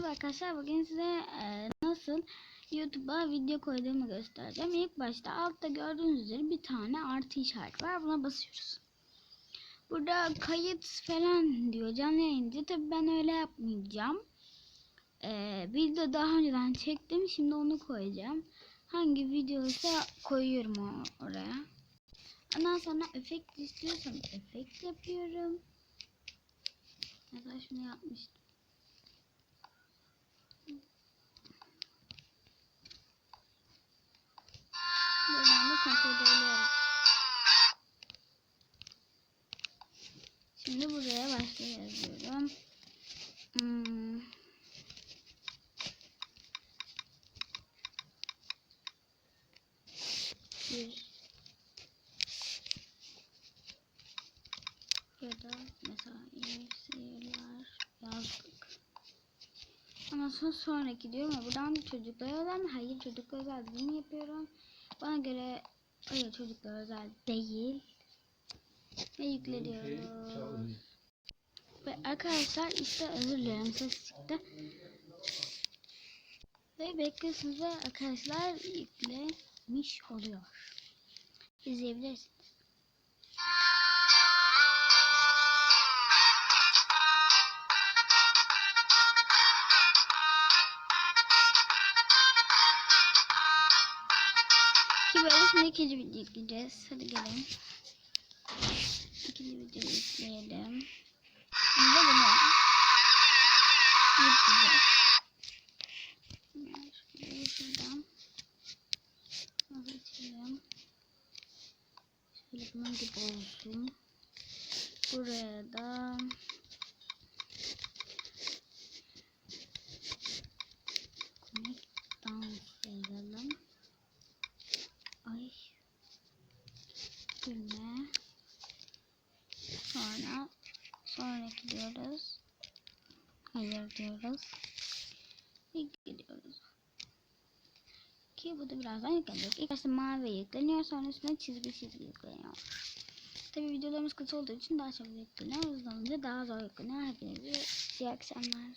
Merhaba arkadaşlar bugün size e, nasıl YouTube'a video koyduğumu göstereceğim. İlk başta altta gördüğünüz üzere bir tane artı işareti var. Buna basıyoruz. Burada kayıt falan diyor canlı yayıncı. Tabi ben öyle yapmayacağım. E, video daha önceden çektim. Şimdi onu koyacağım. Hangi videoysa koyuyorum oraya. Ondan sonra efekt istiyorsanız efekt yapıyorum. Mesela şunu yapmıştım. Buradan da kontrol edebiliyorum. Şimdi buraya başla yazıyorum. Hmm. Bir ya da mesela iyi seyirler yazdık. Ondan sonra sonraki diyorum ya buradan çocuklara özel mi? Hayır çocuklara özel yapıyorum? Bana göre hayır çocuklara özel değil. Ve yükleniyoruz. Ve arkadaşlar işte özür dilerim ses çıktı. Ve bekliyorsunuz ve arkadaşlar yüklemiş oluyor. İzleyebilirsiniz. Ki böyle şimdi ikinci video yükleyeceğiz. Hadi gelin. İkinci videoyu yükleyelim. Şimdi de bunu yükleyeceğiz. Şöyle şuradan. Nasıl açalım? Şöyle bunun gibi olsun. Buraya da Gülme. Sonra sonraki diyoruz. Hayır diyoruz. Ve gidiyoruz. Ki bu da birazdan yüklenecek. İlk başta mavi yükleniyor. Sonra üstüne çizgi çizgi yükleniyor. Tabi videolarımız kısa olduğu için daha çabuk yükleniyor. Hızlanınca daha zor yükleniyor. Hepinize iyi akşamlar.